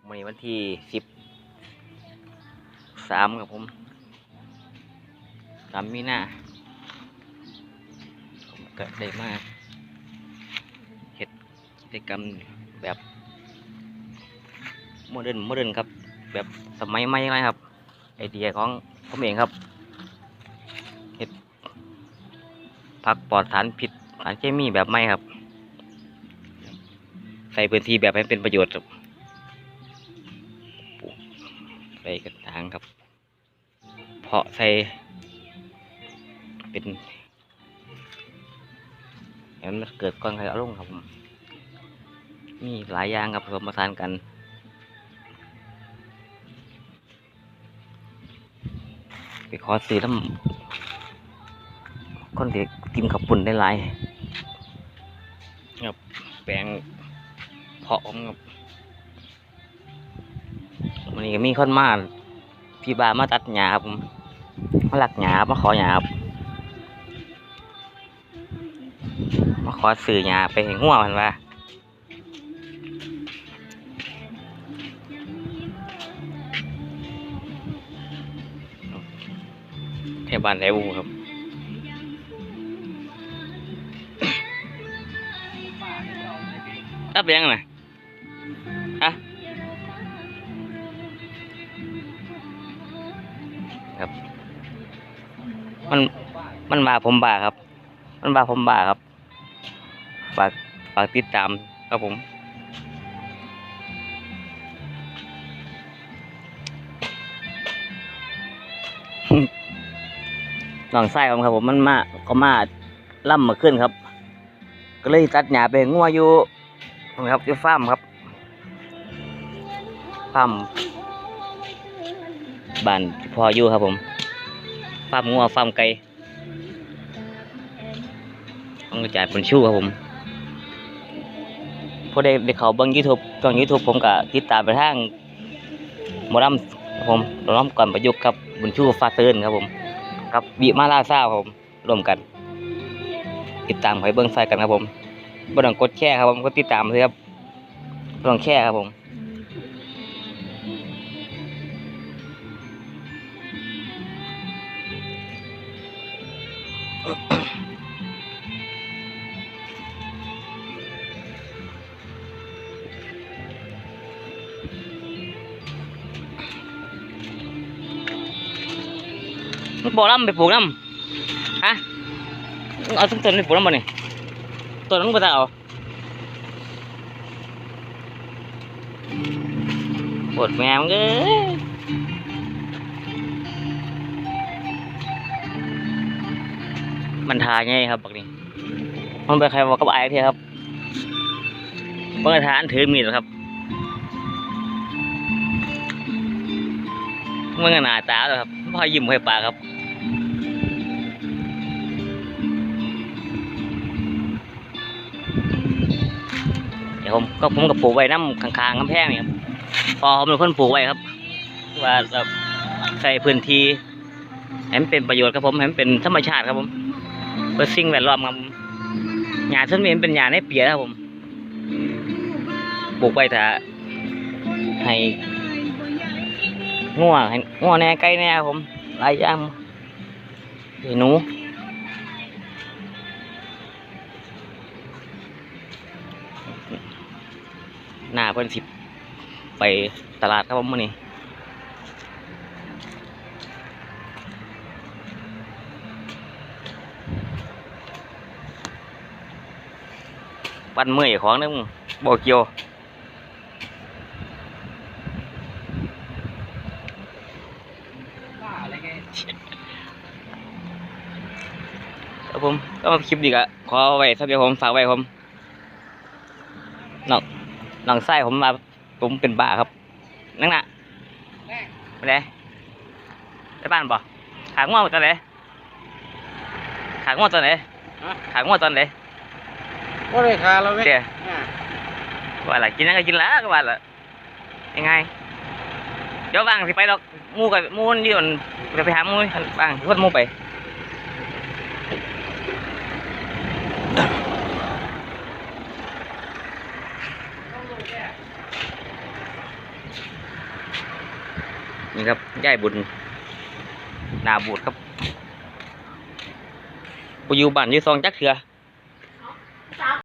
ครับวันนี้วันที่สิบสามครับผมสามมีนาผมก็ได้มาเฮ็ดกิจกรรมแบบโมเดิร์นโมเดิร์นครับ แบบสมัยใหม่เลยครับ ไอเดียของผมเองครับเฮ็ดผักปลอดสารพิษสารเคมีแบบใหม่ครับ ใส่พื้นที่แบบให้เป็นประโยชน์ครับ ใส่กระถางครับ เพาะใส่เป็นเห็นเกิดก้อนไข่เอาลงครับผมมีหลายอย่างครับผสมผสานกันไปขอซื้อน้ำคนเด็กกินขับปุ่นได้หลายครับแปลงเพาะผมครับ วันนี้ก็มีคนมาพี่บามาตัดหญ้าครับผมมาหลักหญ้ามาขอหญ้าครับมาขอซื้อหญ้าไปให้งัวมันว่าเทศบาลไรบูครับตับยังไง มันมันบาผมบาครับ มันบาผมบาครับ ฝากฝากติดตามครับผมน้องไส้ผมครับ ผมมันมาก็มาล่ำมาขึ้นครับ ก็เลยตัดหญ้าไปงัวอยู่นะครับอยู่ฟาร์มครับฟาร์มบ้านพออยู่ครับผม ฟาร์มงัวฟาร์มไก่ต้องกระจายผลชูครับผมพอได้ได้เขาเบิ้งยูทูบช่องยูทูบผมก็ติดตามไปทางมอลำครับผมหมอลำก่อนประยุกต์ครับบุญชูฟาเซิร์นครับผมกับบีมาลาซ่าครับผมรวมกัน ติดตามไปเบิ้งใส่กันครับผมบ่ต้องกดแชร์ครับผมกดติดตามเลยครับบ่ต้องแชร์ครับผม มึงบอกน้ำไปปลูกน้ำฮะมึงเอา ทุกต้นไปปลูกน้ำบ่นี่ต้นมึงบ่ต้องเอายครับบักนี้มันไปใครบอกกับไอ้เทียครับเมื่อทานถือมีดครับเมื่อหน้าตาเลยครับพอยิ้มให้ปากครับเดี๋ยวผมก็ผมกับปลูกไว้น้ำข้างๆกำแพงนี่ครับพอผมเป็นคนปลูกไว้ครับ ว่าแบบใส่พื้นที่ให้มันเป็นประโยชน์ครับผมให้มันเป็นธรรมชาติครับผม พื่อสิ่งแวดล้อมครับผมหญ้าต้นนี้มันเป็นหญ้าในเปียครับผมปลูกไว้ถ้าให้งัวให้งัวงแน่ไก่แน่ครับผมหลายอย่างให้หนูหน้าเพิ่นสิ ไปตลาดครับผมมื้อนี้ ปั้นเมื่อยของนึงบ่เกี่ยวครับผมก็มาคลิปดีกะขอไว้สักเดียวผมฝากไว้ผมน้องน้องไส้ผมมาผมเป็นบ้าครับนั่งน่ะไปไหนไปบ้านบ่ขางง่วงตอนไหนขางง่วงตอนไหนขาง่วงตอนไหน ก็เลยคาเราไหมเดี๋ยว่าว่าอะไรกินนั่นก็กินแล้วก็ว่าละยังไงเดี๋ยวว่างสิไปดอกมูกับมูนี่มันจะไปหามูว่างคนมูไปนี่ครับย่ายบุญหนาบูดครับไปอยู่บ้านอยู่ซองจักเถือ